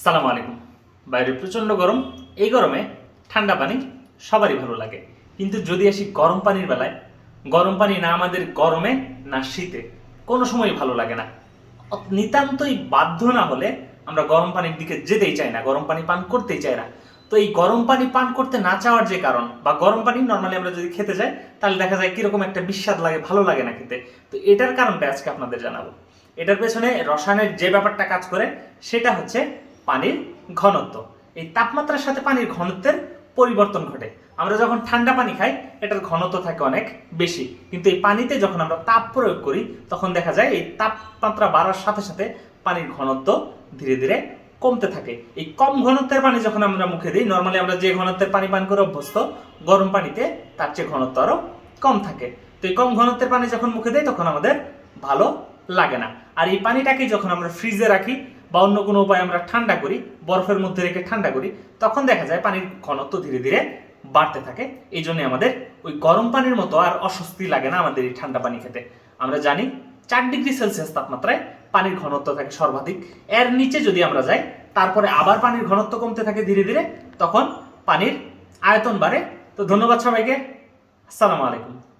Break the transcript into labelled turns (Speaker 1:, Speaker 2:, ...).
Speaker 1: সালাম আলাইকুম। বাইরে প্রচণ্ড গরম, এই গরমে ঠান্ডা পানি সবারই ভালো লাগে। কিন্তু যদি আসি গরম পানির বেলায়, গরম পানি না আমাদের গরমে, না শীতে, কোনো সময় ভালো লাগে না। নিতান্তই বাধ্য না হলে আমরা গরম পানির দিকে যেতেই চাই না, গরম পানি পান করতেই চাই না। তো এই গরম পানি পান করতে না চাওয়ার যে কারণ, বা গরম পানি নর্মালি আমরা যদি খেতে যাই, তাহলে দেখা যায় কীরকম একটা বিস্বাদ লাগে, ভালো লাগে না খেতে। তো এটার কারণটা আজকে আপনাদের জানাব। এটার পেছনে রসায়নের যে ব্যাপারটা কাজ করে, সেটা হচ্ছে পানির ঘনত্ব। এই তাপমাত্রার সাথে পানির ঘনত্বের পরিবর্তন ঘটে। আমরা যখন ঠান্ডা পানি খাই, এটার ঘনত্ব থাকে অনেক বেশি। কিন্তু এই পানিতে যখন আমরা তাপ প্রয়োগ করি, তখন দেখা যায় এই তাপমাত্রা বাড়ার সাথে সাথে পানির ঘনত্ব ধীরে ধীরে কমতে থাকে। এই কম ঘনত্বের পানি যখন আমরা মুখে দিই নর্মালি আমরা যে ঘনত্বের পানি পান করে অভ্যস্ত, গরম পানিতে তার চেয়ে ঘনত্ব আরও কম থাকে। তো এই কম ঘনত্বের পানি যখন মুখে দেই, তখন আমাদের ভালো লাগে না। আর এই পানিটাকে যখন আমরা ফ্রিজে রাখি বা অন্য কোনো উপায়ে আমরা ঠান্ডা করি, বরফের মধ্যে রেখে ঠান্ডা করি, তখন দেখা যায় পানির ঘনত্ব ধীরে ধীরে বাড়তে থাকে। এই জন্য আমাদের ওই গরম পানির মতো আর অস্বস্তি লাগে না আমাদের এই ঠান্ডা পানি খেতে। আমরা জানি চার ডিগ্রি সেলসিয়াস তাপমাত্রায় পানির ঘনত্ব থাকে সর্বাধিক। এর নিচে যদি আমরা যাই, তারপরে আবার পানির ঘনত্ব কমতে থাকে ধীরে ধীরে, তখন পানির আয়তন বাড়ে। তো ধন্যবাদ সবাইকে। আসসালামু আলাইকুম।